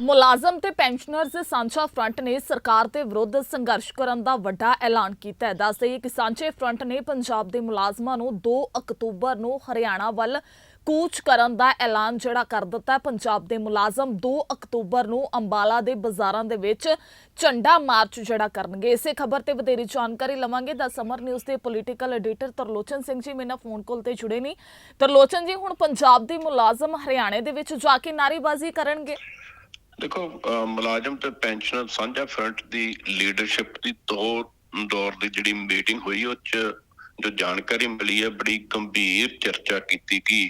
ਮੁਲਾਜ਼ਮ ਤੇ ਪੈਨਸ਼ਨਰਜ਼ ਸਾਂਝਾ ਫਰੰਟ ਨੇ ਸਰਕਾਰ ਦੇ ਵਿਰੁੱਧ ਸੰਘਰਸ਼ ਕਰਨ ਦਾ ਵੱਡਾ ਐਲਾਨ ਕੀਤਾ ਹੈ। ਦੱਸਦੇ ਕਿ ਸਾਂਝੇ ਫਰੰਟ ਨੇ ਪੰਜਾਬ ਦੇ ਮੁਲਾਜ਼ਮਾਂ ਨੂੰ 2 ਅਕਤੂਬਰ ਨੂੰ ਹਰਿਆਣਾ ਵੱਲ ਕੂਚ ਕਰਨ ਦਾ ਐਲਾਨ ਜਿਹੜਾ ਕਰ ਦਿੱਤਾ ਪੰਜਾਬ ਦੇ ਮੁਲਾਜ਼ਮ 2 ਅਕਤੂਬਰ ਨੂੰ ਅੰਬਾਲਾ ਦੇ ਬਾਜ਼ਾਰਾਂ ਦੇ ਵਿੱਚ ਝੰਡਾ ਮਾਰਚ ਜਿਹੜਾ ਕਰਨਗੇ। ਇਸੇ ਖਬਰ ਤੇ ਵਧੇਰੀ ਜਾਣਕਾਰੀ ਲਵਾਂਗੇ। ਦਾ ਸਮਰ ਨਿਊਜ਼ ਦੇ ਪੋਲੀਟੀਕਲ ਐਡੀਟਰ ਤਰਲੋਚਨ ਸਿੰਘ ਜੀ ਮੇਰੇ ਨਾਲ ਫੋਨ ਕਾਲ ਤੇ ਜੁੜੇ ਨੇ। ਤਰਲੋਚਨ ਜੀ, ਹੁਣ ਪੰਜਾਬ ਦੇ ਮੁਲਾਜ਼ਮ ਹਰਿਆਣੇ ਦੇ ਵਿੱਚ ਜਾ ਕੇ ਨਾਅਰੇਬਾਜ਼ੀ ਕਰਨਗੇ। ਦੇਖੋ ਮੁਲਾਜ਼ਮ ਤੇ ਪੈਨਸ਼ਨਰ ਸਾਂਝਾ ਫਰੰਟ ਦੀ ਲੀਡਰਸ਼ਿਪ ਦੀ ਦੋ ਦੌਰ ਦੀ ਜਿਹੜੀ ਮੀਟਿੰਗ ਹੋਈ, ਉਹ ਚ ਜੋ ਜਾਣਕਾਰੀ ਮਿਲੀ ਹੈ, ਬੜੀ ਗੰਭੀਰ ਚਰਚਾ ਕੀਤੀ ਗਈ।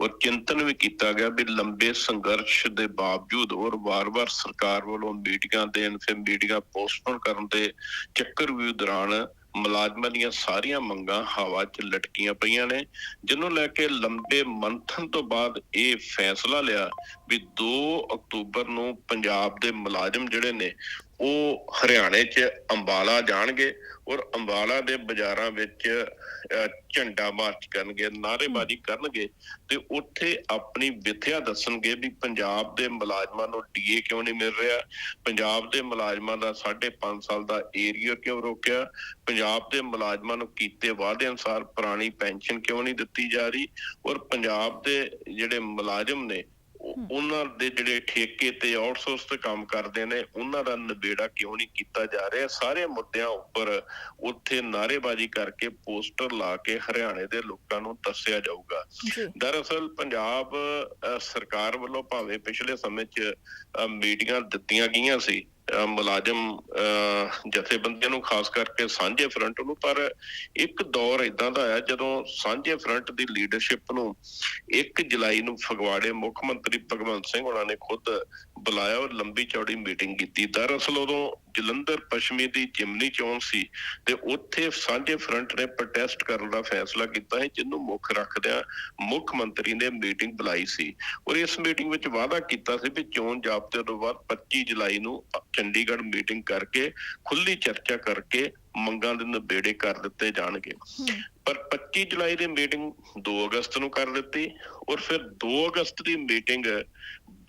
ਔਰ ਚਿੰਤਨ ਵੀ ਕੀਤਾ ਗਿਆ ਵੀ ਲੰਬੇ ਸੰਘਰਸ਼ ਦੇ ਬਾਵਜੂਦ ਔਰ ਵਾਰ-ਵਾਰ ਸਰਕਾਰ ਵੱਲੋਂ ਮੀਟਿੰਗਾਂ ਦੇਣ, ਫਿਰ ਮੀਟਿੰਗਾਂ ਪੋਸਟਪੋਨ ਕਰਨ ਦੇ ਚੱਕਰ ਵੀ ਦੌਰਾਨ ਮੁਲਾਜ਼ਮਾਂ ਦੀਆਂ ਸਾਰੀਆਂ ਮੰਗਾਂ ਹਵਾ 'ਚ ਲਟਕੀਆਂ ਪਈਆਂ ਨੇ, ਜਿਹਨੂੰ ਲੈ ਕੇ ਲੰਬੇ ਮੰਥਨ ਤੋਂ ਬਾਅਦ ਇਹ ਫੈਸਲਾ ਲਿਆ ਵੀ 2 ਅਕਤੂਬਰ ਨੂੰ ਪੰਜਾਬ ਦੇ ਮੁਲਾਜ਼ਮ ਜਿਹੜੇ ਨੇ, ਉਹ ਹਰਿਆਣੇ 'ਚ ਅੰਬਾਲਾ ਜਾਣਗੇ। ਔਰ ਅੰਬਾਲਾ ਦੇ ਬਾਜ਼ਾਰਾਂ ਵਿੱਚ ਝੰਡਾ ਮਾਰਚ ਕਰਨਗੇ ਨਾਅਰੇਬਾਜ਼ੀ ਕਰਨਗੇ ਤੇ ਉੱਥੇ ਆਪਣੀ ਵਿਥਿਆ ਦੱਸਣਗੇ ਵੀ ਪੰਜਾਬ ਦੇ ਮੁਲਾਜ਼ਮਾਂ ਨੂੰ ਡੀਏ ਕਿਉਂ ਨਹੀਂ ਮਿਲ ਰਿਹਾ? ਪੰਜਾਬ ਦੇ ਮੁਲਾਜ਼ਮਾਂ ਦਾ 5.5 ਸਾਲ ਦਾ ਏਰੀਆ ਕਿਉਂ ਰੋਕਿਆ? ਪੰਜਾਬ ਦੇ ਮੁਲਾਜ਼ਮਾਂ ਨੂੰ ਕੀਤੇ ਵਾਅਦੇ ਅਨੁਸਾਰ ਪੁਰਾਣੀ ਪੈਨਸ਼ਨ ਕਿਉਂ ਨਹੀਂ ਦਿੱਤੀ ਜਾ ਰਹੀ? ਔਰ ਪੰਜਾਬ ਦੇ ਜਿਹੜੇ ਮੁਲਾਜ਼ਮ ਨੇ ਉਹਨਾਂ ਦੇ ਜਿਹੜੇ ਠੇਕੇ ਤੇ ਆਊਟਸੋਰਸ ਤੇ ਕੰਮ ਕਰਦੇ ਨੇ ਉਹਨਾਂ ਦਾ ਨਿਬੇੜਾ ਕਿਉਂ ਨਹੀਂ ਕੀਤਾ ਜਾ ਰਿਹਾ? ਸਾਰੇ ਮੁੱਦਿਆਂ ਉੱਪਰ ਉੱਥੇ ਨਾਅਰੇਬਾਜ਼ੀ ਕਰਕੇ ਪੋਸਟਰ ਲਾ ਕੇ ਹਰਿਆਣੇ ਦੇ ਲੋਕਾਂ ਨੂੰ ਦੱਸਿਆ ਜਾਊਗਾ। ਦਰਅਸਲ ਪੰਜਾਬ ਸਰਕਾਰ ਵੱਲੋਂ ਭਾਵੇਂ ਪਿਛਲੇ ਸਮੇਂ 'ਚ ਮੀਟਿੰਗਾਂ ਦਿੱਤੀਆਂ ਗਈਆਂ ਸੀ ਮੁਲਾਜ਼ਮ ਜਥੇਬੰਦੀਆਂ ਨੂੰ, ਖਾਸ ਕਰਕੇ ਸਾਂਝੇ ਫਰੰਟ ਨੂੰ, ਪਰ ਇੱਕ ਦੌਰ ਇਦਾਂ ਦਾ ਆਇਆ ਜਦੋਂ ਸਾਂਝੇ ਫਰੰਟ ਦੀ ਲੀਡਰਸ਼ਿਪ ਨੂੰ 1 ਜੁਲਾਈ ਨੂੰ ਫਗਵਾੜੇ ਮੁੱਖ ਮੰਤਰੀ ਭਗਵੰਤ ਸਿੰਘ ਉਹਨਾਂ ਨੇ ਖੁਦ ਬੁਲਾਇਆ ਔਰ ਲੰਬੀ ਚੌੜੀ ਮੀਟਿੰਗ ਕੀਤੀ। ਦਰਅਸਲ ਉਦੋਂ ਜਲੰਧਰ ਪੱਛਮੀ ਦੀ ਜਿਮਨੀ ਚੋਣ ਸੀ ਤੇ ਉੱਥੇ ਸਾਂਝੇ ਫਰੰਟ ਨੇ ਪ੍ਰੋਟੈਸਟ ਕਰਨ ਦਾ ਫੈਸਲਾ ਕੀਤਾ ਹੈ ਜਿਹਨੂੰ ਮੁੱਖ ਰੱਖਦਿਆਂ ਮੁੱਖ ਮੰਤਰੀ ਨੇ ਮੀਟਿੰਗ ਬੁਲਾਈ ਸੀ। ਔਰ ਇਸ ਮੀਟਿੰਗ ਵਿੱਚ ਵਾਅਦਾ ਕੀਤਾ ਸੀ ਵੀ ਚੋਣ ਜਾਬਤੇ ਤੋਂ ਬਾਅਦ 25 ਜੁਲਾਈ ਨੂੰ ਚੰਡੀਗੜ੍ਹ ਮੀਟਿੰਗ ਕਰਕੇ ਖੁੱਲੀ ਚਰਚਾ ਕਰਕੇ ਮੰਗਾਂ ਦੇ ਨਿਬੇੜੇ ਕਰ ਦਿੱਤੇ ਜਾਣਗੇ। ਪਰ 25 ਜੁਲਾਈ ਦੀ ਮੀਟਿੰਗ 2 ਅਗਸਤ ਨੂੰ ਕਰ ਦਿੱਤੀ ਔਰ ਫਿਰ 2 ਅਗਸਤ ਦੀ ਮੀਟਿੰਗ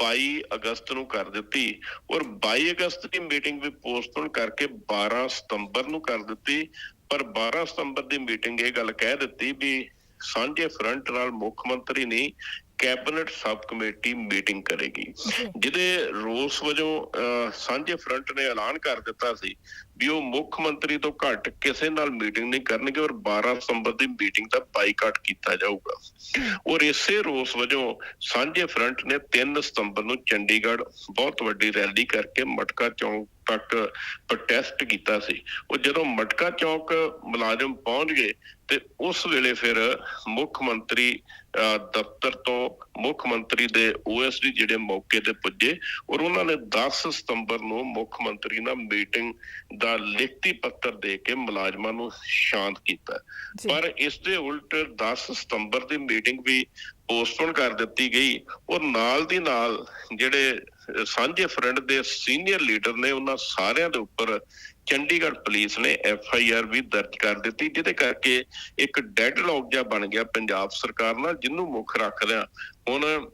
22 ਅਗਸਤ ਨੂੰ ਕਰ ਦਿੱਤੀ ਔਰ 22 ਅਗਸਤ ਦੀ ਮੀਟਿੰਗ ਵੀ ਪੋਸਟਪੋਨ ਕਰਕੇ 12 ਸਤੰਬਰ ਨੂੰ ਕਰ ਦਿੱਤੀ। ਪਰ 12 ਸਤੰਬਰ ਦੀ ਮੀਟਿੰਗ ਇਹ ਗੱਲ ਕਹਿ ਦਿੱਤੀ ਵੀ ਸਾਂਝੇ ਫਰੰਟ ਨਾਲ ਮੁੱਖ ਮੰਤਰੀ ਨਹੀਂ ਕੈਬਨਿਟ ਸਬ ਕਮੇਟੀ ਮੀਟਿੰਗ ਕਰੇਗੀ। ਜਿਹਦੇ ਰੋਸ ਵਜੋਂ ਸਾਂਝੇ ਫਰੰਟ ਨੇ ਐਲਾਨ ਕਰ ਦਿੱਤਾ ਸੀ ਵੀ ਉਹ ਮੁੱਖ ਮੰਤਰੀ ਤੋਂ ਘੱਟ ਕਿਸੇ ਨਾਲ ਮੀਟਿੰਗ ਨਹੀਂ ਕਰਨਗੇ ਔਰ 12 ਸਤੰਬਰ ਦੀ ਮੀਟਿੰਗ ਦਾ ਬਾਈਕਾਟ ਕੀਤਾ ਜਾਊਗਾ। ਔਰ ਇਸੇ ਰੋਸ ਵਜੋਂ ਸਾਂਝੇ ਫਰੰਟ ਨੇ 3 ਸਤੰਬਰ ਨੂੰ ਚੰਡੀਗੜ੍ਹ ਬਹੁਤ ਵੱਡੀ ਰੈਲੀ ਕਰਕੇ ਮਟਕਾ ਚੌਂਕ ਤੱਕ ਪ੍ਰੋਟੈਸਟ ਕੀਤਾ ਸੀ। ਉਹ ਜਦੋਂ ਮਟਕਾ ਚੌਂਕ ਮੁਲਾਜ਼ਮ ਪਹੁੰਚ ਗਏ ਤੇ ਉਸ ਵੇਲੇ ਫਿਰ ਮੁੱਖ ਮੰਤਰੀ ਦਫ਼ਤਰ ਤੋਂ ਮੁੱਖ ਮੰਤਰੀ ਦੇ ਓਐਸਡੀ ਜਿਹੜੇ ਮੌਕੇ ਤੇ ਪੁੱਜੇ ਔਰ ਉਹਨਾਂ ਨੇ 10 ਸਤੰਬਰ ਨੂੰ ਮੁੱਖ ਮੰਤਰੀ ਨਾਲ ਮੀਟਿੰਗ ਦਾ ਲਿਖਤੀ ਪੱਤਰ ਦੇ ਕੇ ਮੁਲਾਜ਼ਮਾਂ ਨੂੰ ਸ਼ਾਂਤ ਕੀਤਾ। ਪਰ ਇਸ ਦੇ ਉਲਟ 10 ਸਤੰਬਰ ਦੀ ਮੀਟਿੰਗ ਵੀ ਪੋਸਟਪੋਨ ਕਰ ਦਿੱਤੀ ਗਈ। ਔਰ ਨਾਲ ਦੀ ਨਾਲ ਜਿਹੜੇ ਸਾਂਝੇ ਫਰੰਟ ਦੇ ਸੀਨੀਅਰ ਲੀਡਰ ਨੇ ਉਹਨਾਂ ਸਾਰਿਆਂ ਦੇ ਉੱਪਰ ਚੰਡੀਗੜ੍ਹ ਪੁਲਿਸ ਨੇ ਐਫ ਆਈ ਆਰ ਵੀ ਦਰਜ ਕਰ ਦਿੱਤੀ ਜਿਹਦੇ ਕਰਕੇ ਇੱਕ ਡੈਡਲੌਕ ਜਿਹਾ ਬਣ ਗਿਆ ਪੰਜਾਬ ਸਰਕਾਰ ਨਾਲ ਜਿਹਨੂੰ ਮੁੱਖ ਰੱਖਦਿਆਂ। ਹੁਣ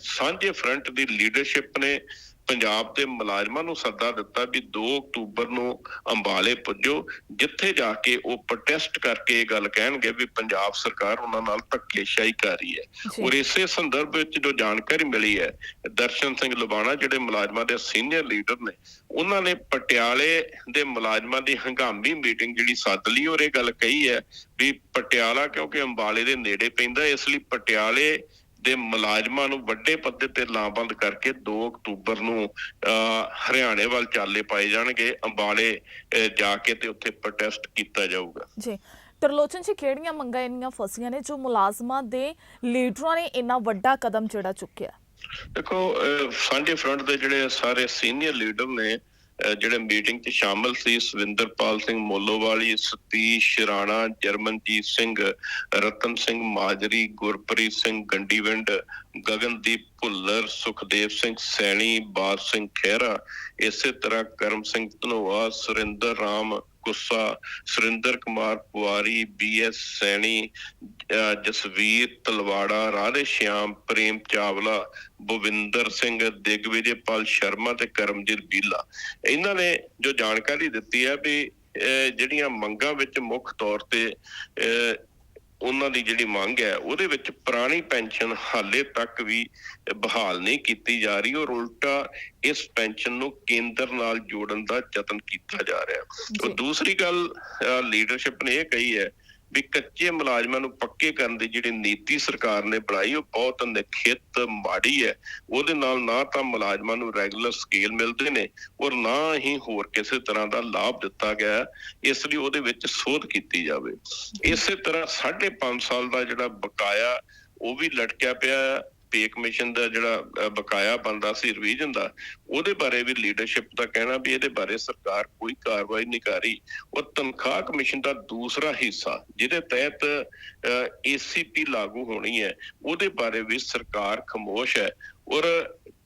ਸਾਂਝੇ ਫਰੰਟ ਦੀ ਲੀਡਰਸ਼ਿਪ ਨੇ ਪੰਜਾਬ ਦੇ ਮੁਲਾਜ਼ਮਾਂ ਨੂੰ ਸੱਦਾ ਦਿੱਤਾ ਵੀ 2 ਅਕਤੂਬਰ ਨੂੰ ਅੰਬਾਲੇ ਪੁੱਜੋ ਜਿੱਥੇ ਜਾ ਕੇ ਉਹ ਪ੍ਰੋਟੈਸਟ ਕਰਕੇ ਇਹ ਗੱਲ ਕਹਿਣਗੇ ਵੀ ਪੰਜਾਬ ਸਰਕਾਰ ਉਹਨਾਂ ਨਾਲ ਧੱਕੇਸ਼ਾਹੀ ਕਰ ਰਹੀ ਹੈ। ਔਰ ਇਸੇ ਸੰਦਰਭ ਵਿੱਚ ਜੋ ਜਾਣਕਾਰੀ ਮਿਲੀ ਹੈ ਦਰਸ਼ਨ ਸਿੰਘ ਲੁਬਾਣਾ ਜਿਹੜੇ ਮੁਲਾਜ਼ਮਾਂ ਦੇ ਸੀਨੀਅਰ ਲੀਡਰ ਨੇ ਉਹਨਾਂ ਨੇ ਪਟਿਆਲੇ ਦੇ ਮੁਲਾਜ਼ਮਾਂ ਦੀ ਹੰਗਾਮੀ ਮੀਟਿੰਗ ਜਿਹੜੀ ਸੱਦ ਲਈ ਔਰ ਇਹ ਗੱਲ ਕਹੀ ਹੈ ਵੀ ਪਟਿਆਲਾ ਕਿਉਂਕਿ ਅੰਬਾਲੇ ਦੇ ਨੇੜੇ ਪੈਂਦਾ ਇਸ ਲਈ ਪਟਿਆਲੇ ਦੇ ਮੁਲਾਜ਼ਮਾਂ ਨੂੰ ਵੱਡੇ ਪੱਧਰ ਤੇ ਲਾਮਬੰਦ ਕਰਕੇ 2 ਅਕਤੂਬਰ ਨੂੰ ਹਰਿਆਣੇ ਵੱਲ ਚਾਲੇ ਪਾਏ ਜਾਣਗੇ ਅੰਬਾਲੇ ਜਾ ਕੇ ਤੇ ਉੱਥੇ ਪ੍ਰੋਟੈਸਟ ਕੀਤਾ ਜਾਊਗਾ। ਜੀ। ਤਰਲੋਚਨ ਜੀ ਕਿਹੜੀਆਂ ਮੰਗਾਂ ਇੰਨੀਆਂ ਫਸੀਆਂ ਨੇ ਜੋ ਮੁਲਾਜ਼ਮਾਂ ਦੇ ਲੀਡਰਾਂ ਨੇ ਇੰਨਾ ਵੱਡਾ ਕਦਮ ਜਿਹੜਾ ਚੁੱਕਿਆ? ਦੇਖੋ ਸਾਂਝੇ ਫਰੰਟ ਦੇ ਜਿਹੜੇ ਸਾਰੇ ਸੀਨੀਅਰ ਲੀਡਰ ਨੇ ਜਿਹੜੇ ਮੀਟਿੰਗ 'ਚ ਸ਼ਾਮਲ ਸੀ ਸਵਿੰਦਰਪਾਲ ਸਿੰਘ ਮੋਲੋਵਾਲੀ, ਸਤੀਸ਼ ਰਾਣਾ, ਜਰਮਨਜੀਤ ਸਿੰਘ, ਰਤਨ ਸਿੰਘ ਮਾਜਰੀ, ਗੁਰਪ੍ਰੀਤ ਸਿੰਘ ਗੰਡੀਵਿੰਡ, ਗਗਨਦੀਪ ਭੁੱਲਰ, ਸੁਖਦੇਵ ਸਿੰਘ ਸੈਣੀ ਬਾਦ ਸਿੰਘ ਖਹਿਰਾ। ਇਸੇ ਤਰ੍ਹਾਂ ਕਰਮ ਸਿੰਘ ਧਨੋਆ, ਸੁਰਿੰਦਰ ਰਾਮ ਕੁੱਸਾ ਸੁਰਿੰਦਰ ਕੁਮਾਰ ਪੁਆਰੀ ਬੀਐਸ ਸੈਣੀ ਜਸਵੀਰ ਤਲਵਾੜਾ, ਰਾਧੇ ਸ਼ਿਆਮ, ਪ੍ਰੇਮ ਚਾਵਲਾ ਭੁਵਿੰਦਰ ਸਿੰਘ ਦਿਗਵਿਜੇਪਾਲ ਸ਼ਰਮਾ ਤੇ ਕਰਮਜੀਤ ਬੀਲਾ। ਇਹਨਾਂ ਨੇ ਜੋ ਜਾਣਕਾਰੀ ਦਿੱਤੀ ਹੈ ਵੀ ਅਹ ਜਿਹੜੀਆਂ ਮੰਗਾਂ ਵਿੱਚ ਮੁੱਖ ਤੌਰ ਤੇ ਅਹ ਉਹਨਾਂ ਦੀ ਜਿਹੜੀ ਮੰਗ ਹੈ ਉਹਦੇ ਵਿੱਚ ਪੁਰਾਣੀ ਪੈਨਸ਼ਨ ਹਾਲੇ ਤੱਕ ਵੀ ਬਹਾਲ ਨਹੀਂ ਕੀਤੀ ਜਾ ਰਹੀ ਔਰ ਉਲਟਾ ਇਸ ਪੈਨਸ਼ਨ ਨੂੰ ਕੇਂਦਰ ਨਾਲ ਜੋੜਨ ਦਾ ਯਤਨ ਕੀਤਾ ਜਾ ਰਿਹਾ। ਔਰ ਦੂਸਰੀ ਗੱਲ ਲੀਡਰਸ਼ਿਪ ਨੇ ਇਹ ਕਹੀ ਹੈ ਵੀ ਕੱਚੇ ਮੁਲਾਜ਼ਮਾਂ ਨੂੰ ਪੱਕੇ ਕਰਨ ਦੀ ਜਿਹੜੀ ਨੀਤੀ ਸਰਕਾਰ ਨੇ ਬਣਾਈ, ਉਹ ਬਹੁਤ ਨਿਖਿਤ, ਮਾੜੀ ਹੈ। ਉਹਦੇ ਨਾਲ ਨਾ ਤਾਂ ਮੁਲਾਜ਼ਮਾਂ ਨੂੰ ਰੈਗੂਲਰ ਸਕੇਲ ਮਿਲਦੇ ਨੇ ਔਰ ਨਾ ਹੀ ਹੋਰ ਕਿਸੇ ਤਰ੍ਹਾਂ ਦਾ ਲਾਭ ਦਿੱਤਾ ਗਿਆ ਇਸ ਲਈ ਉਹਦੇ ਵਿੱਚ ਸੋਧ ਕੀਤੀ ਜਾਵੇ। ਇਸੇ ਤਰ੍ਹਾਂ 5.5 ਸਾਲ ਦਾ ਜਿਹੜਾ ਬਕਾਇਆ, ਉਹ ਵੀ ਲਟਕਿਆ ਪਿਆ ਹੈ। ਪੇ ਕਮਿਸ਼ਨ ਦਾ ਜਿਹੜਾ ਬਕਾਇਆ ਬੰਦਾ ਸੀ ਰਿਵੀਜ਼ਨ ਦਾ, ਉਹਦੇ ਬਾਰੇ ਵੀ ਲੀਡਰਸ਼ਿਪ ਦਾ ਕਹਿਣਾ ਵੀ ਇਹਦੇ ਬਾਰੇ ਸਰਕਾਰ ਕੋਈ ਕਾਰਵਾਈ ਨਹੀਂ ਕਰ ਰਹੀ। ਉਹ ਤਨਖਾਹ ਕਮਿਸ਼ਨ ਦਾ ਦੂਸਰਾ ਹਿੱਸਾ, ਜਿਹਦੇ ਤਹਿਤ ਏਸੀਪੀ ਲਾਗੂ ਹੋਣੀ ਹੈ, ਉਹਦੇ ਬਾਰੇ ਵੀ ਸਰਕਾਰ ਖਮੋਸ਼ ਹੈ। ਔਰ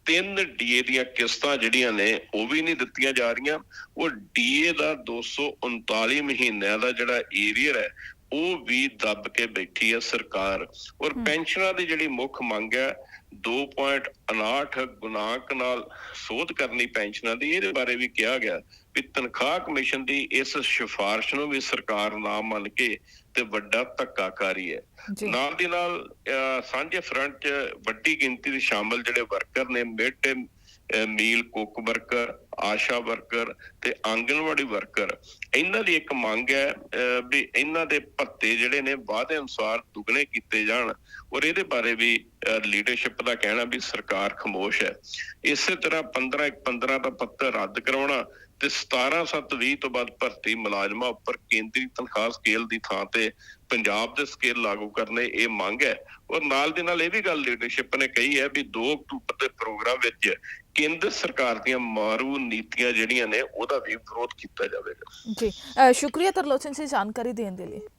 ਤਿੰਨ ਡੀਏ ਦੀਆਂ ਕਿਸ਼ਤਾਂ ਜਿਹੜੀਆਂ ਨੇ, ਉਹ ਵੀ ਨਹੀਂ ਦਿੱਤੀਆਂ ਜਾ ਰਹੀਆਂ। ਉਹ ਡੀਏ ਦਾ 239 ਮਹੀਨਿਆਂ ਦਾ ਜਿਹੜਾ ਏਰੀਅਰ ਹੈ ਉਹ ਵੀ ਦੱਬ ਕੇ ਬੈਠੀ ਹੈ ਸਰਕਾਰ। ਔਰ। ਪੈਨਸ਼ਨਾਂ ਦੀ ਜਿਹੜੀ ਮੁੱਖ ਮੰਗ ਹੈ 2.59 ਗੁਣਾਂਕ ਨਾਲ ਸੋਧ ਕਰਨੀ ਪੈਨਸ਼ਨਾਂ ਦੀ ਇਹਦੇ ਬਾਰੇ ਵੀ ਕਿਹਾ ਗਿਆ ਵੀ ਤਨਖਾਹ ਕਮਿਸ਼ਨ ਦੀ ਇਸ ਸਿਫਾਰਿਸ਼ ਨੂੰ ਵੀ ਸਰਕਾਰ ਨਾ ਮੰਨ ਕੇ ਤੇ ਵੱਡਾ ਧੱਕਾਕਾਰੀ ਹੈ। ਨਾਲ ਦੀ ਨਾਲ ਸਾਂਝੇ ਫਰੰਟ 'ਚ ਵੱਡੀ ਗਿਣਤੀ ਦੇ ਸ਼ਾਮਲ ਜਿਹੜੇ ਵਰਕਰ ਨੇ mid meal cook worker ASHA worker ਤੇ ਆਂਗਨਵਾੜੀ ਵਰਕਰ ਇਹਨਾਂ ਦੀ ਇੱਕ ਮੰਗ ਹੈ ਅਹ, ਵੀ ਇਹਨਾਂ ਦੇ ਭੱਤੇ ਜਿਹੜੇ ਨੇ ਵਾਅਦੇ ਅਨੁਸਾਰ ਦੁੱਗਣੇ ਕੀਤੇ ਜਾਣ ਔਰ ਇਹਦੇ ਬਾਰੇ ਵੀ ਲੀਡਰਸ਼ਿਪ ਦਾ ਕਹਿਣਾ ਵੀ ਸਰਕਾਰ ਖਮੋਸ਼ ਹੈ। ਇਸੇ ਤਰ੍ਹਾਂ 15 ਇੱਕ 15 ਦਾ ਪੱਤਰ ਰੱਦ ਕਰਾਉਣਾ ਤੇ 17 7 20 ਤੋਂ ਬਾਅਦ ਭਰਤੀ ਮੁਲਾਜ਼ਮਾਂ ਉੱਪਰ ਕੇਂਦਰੀ ਤਨਖਾਹ ਸਕੇਲ ਦੀ ਥਾਂ ਤੇ ਪੰਜਾਬ ਦੇ ਸਕੇਲ ਲਾਗੂ ਕਰਨੇ ਇਹ ਮੰਗ ਹੈ। ਔਰ ਨਾਲ ਦੀ ਨਾਲ ਇਹ ਵੀ ਗੱਲ ਲੀਡਰਸ਼ਿਪ ਨੇ ਕਹੀ ਹੈ ਵੀ 2 ਅਕਤੂਬਰ ਦੇ ਪ੍ਰੋਗਰਾਮ ਵਿੱਚ ਕੇਂਦਰ ਸਰਕਾਰ ਦੀਆਂ ਮਾਰੂ ਨੀਤੀਆਂ ਜਿਹੜੀਆਂ ਨੇ ਉਹਦਾ ਵੀ ਵਿਰੋਧ ਕੀਤਾ ਜਾਵੇਗਾ। ਜੀ ਸ਼ੁਕਰੀਆ ਤਰਲੋਚਨ ਜੀ ਜਾਣਕਾਰੀ ਦੇਣ ਦੇ ਲਈ।